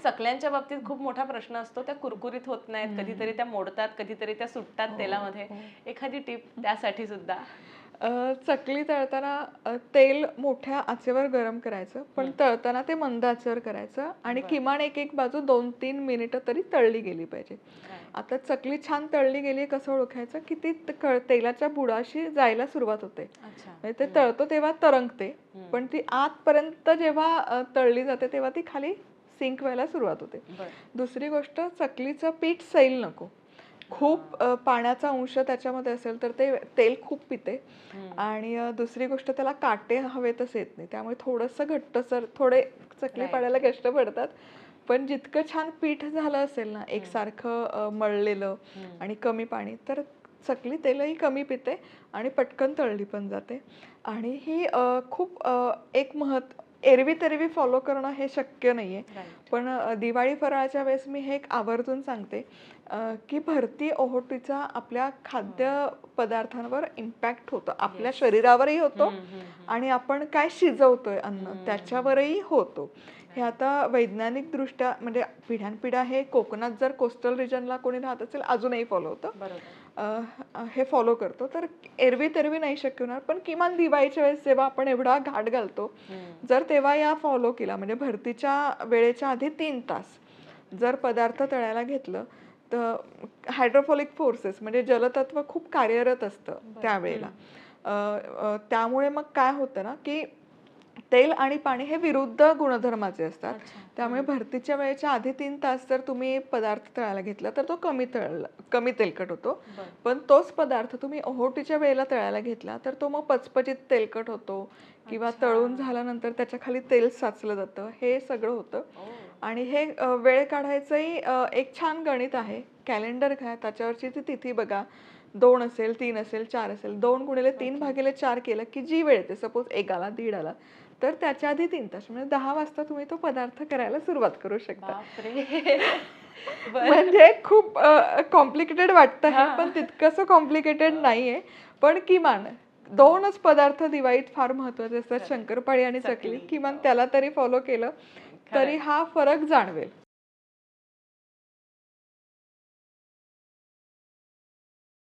चकल्यांच्या बाबतीत खूप मोठा प्रश्न असतो त्या कुरकुरीत होत नाहीत कधीतरी त्या मोडतात कधीतरी त्या सुटतात तेलामध्ये. एखादी टिप त्यासाठी सुद्धा. चकली तळताना तेल मोठ्या आचेवर गरम करायचं पण तळताना ते मंद आचेवर करायचं आणि किमान एक एक बाजू दोन तीन मिनिटं तरी तळली गेली पाहिजे. आता चकली छान तळली गेली कसं ओळखायचं? की ती तेलाच्या बुडाशी जायला सुरुवात होते. म्हणजे ते तळतो तेव्हा तरंगते पण ती आतपर्यंत जेव्हा तळली जाते तेव्हा ती खाली सिंक व्हायला सुरुवात होते. दुसरी गोष्ट चकलीचं पीठ सैल नको. खूप पाण्याचा अंश त्याच्यामध्ये असेल तर ते तेल खूप पिते. आणि दुसरी गोष्ट त्याला काटे हवेतच येत नाही. त्यामुळे थोडंसं घट्टसर थोडे चकली. पाडायला कष्ट पडतात. पण जितकं छान पीठ झालं असेल ना एकसारखं मळलेलं आणि कमी पाणी तर चकली तेलही कमी पिते आणि पटकन तळली पण जाते. आणि ही खूप एक महत् एरवी तेरवी फॉलो करणं हे शक्य नाहीये. Right. पण दिवाळी फराळाच्या वेळेस मी हे एक आवर्जून सांगते. की भरती ओहोटीचा आपल्या खाद्य पदार्थांवर इम्पॅक्ट होतो. आपल्या शरीरावरही होतो आणि आपण काय शिजवतोय अन्न त्याच्यावरही होतो. हे आता वैज्ञानिक दृष्ट्या म्हणजे पिढ्यानपिढ्या हे कोकणात जर कोस्टल रिजनला कोणी राहत असेल अजूनही फॉलो होतं. हे फॉलो करतो. तर एरवी तेरवी नाही शक्य होणार पण किमान दिवाळीच्या वेळेस जेव्हा आपण एवढा घाट घालतो जर तेव्हा या फॉलो केला म्हणजे भरतीच्या वेळेच्या आधी तीन तास जर पदार्थ तळायला घेतलं तर हायड्रोफॉलिक फोर्सेस म्हणजे जलतत्व खूप कार्यरत असतं त्यावेळेला. त्यामुळे मग काय होतं ना की तेल आणि पाणी हे विरुद्ध गुणधर्माचे असतात. त्यामुळे भरतीच्या वेळेच्या आधी तीन तास जर तुम्ही पदार्थ तळायला घेतला तर तो कमी तळला कमी तेलकट होतो. पण तोच पदार्थ तुम्ही ओहोटीच्या वेळेला तळायला घेतला तर तो मग पचपचित तेलकट होतो किंवा तळून झाल्यानंतर त्याच्याखाली तेल साचलं जातं हे सगळं होतं. आणि हे वेळ काढायचंही एक छान गणित आहे. कॅलेंडर घ्या त्याच्यावरची ती तिथी बघा. दोन असेल तीन असेल चार असेल दोन गुणिले तीन भागिले चार केलं की जी वेळ येते सपोज एक आला दीड आला तर त्याच्या आधी तीन तास म्हणजे दहा वाजता तुम्ही तो पदार्थ करायला सुरुवात करू शकता. म्हणजे खूप कॉम्प्लिकेटेड वाटतं हे पण तितकंसं कॉम्प्लिकेटेड नाहीये. पण किमान दोनच पदार्थ दिवाळीत फार महत्त्वाचे असतात शंकरपाळी आणि चकली. किमान त्याला तरी फॉलो केलं तरी हा फरक जाणवेल.